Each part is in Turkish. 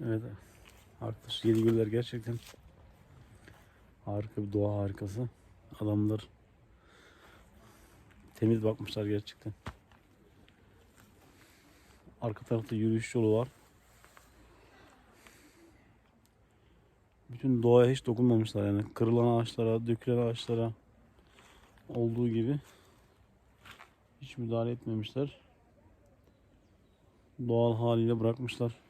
Evet. Arkadaş yedi göller gerçekten harika bir doğa harikası. Adamlar temiz bakmışlar gerçekten. Arka tarafta yürüyüş yolu var. Bütün doğaya hiç dokunmamışlar yani. Kırılan ağaçlara, dökülen ağaçlara olduğu gibi hiç müdahale etmemişler. Doğal haliyle bırakmışlar.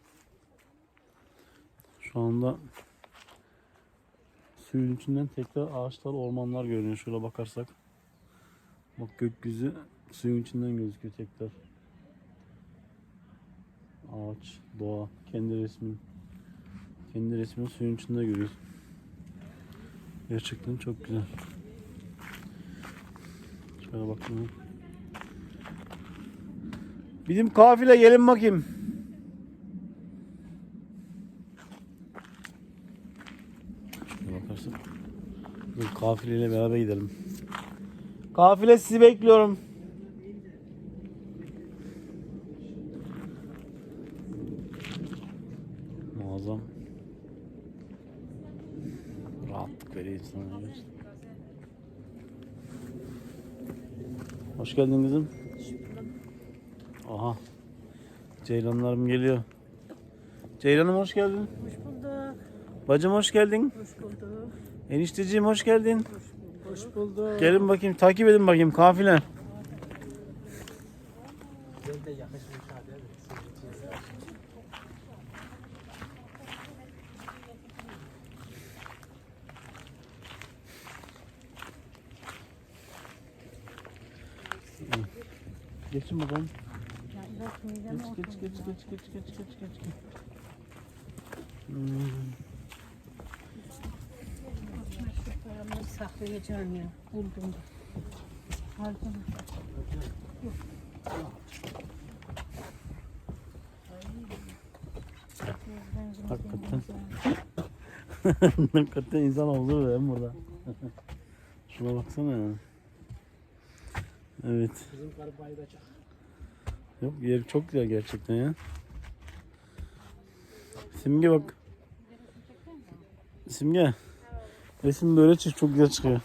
Şu anda suyun içinden tekrar ağaçlar, ormanlar görünüyor. Şöyle bakarsak. Bak gökyüzü suyun içinden gözüküyor tekrar. Ağaç, doğa, kendi resmin. Kendi resmini suyun içinde görüyoruz. Gerçekten çok güzel. Şöyle bakalım. Bizim kafile gelin bakayım. Şöyle bakarsak. Dur kafileyle beraber gidelim. Kafile sizi bekliyorum. Muazzam. Rahatlık veriyor insana. Hoş geldin kızım. Aha. Ceylanlarım geliyor. Ceylanım hoş geldin. Hoş bulduk. Bacım hoş geldin. Hoş bulduk. Enişteciğim hoş geldin. Hoş bulduk. Gelin bakayım takip edin bakayım kafile. Geçin bakalım. Geç geç geç geç geç geç geç geç. Hmm. Saklayacağım ya. Buldum. Harcama. Hakikaten. Hakikaten insan oldu be burada. Şuna baksana ya. Evet. Bizim karı bayılacak. Yok yer çok güzel gerçekten ya. Simge bak. Simge. Resim böyle çık çok güzel çıkıyor.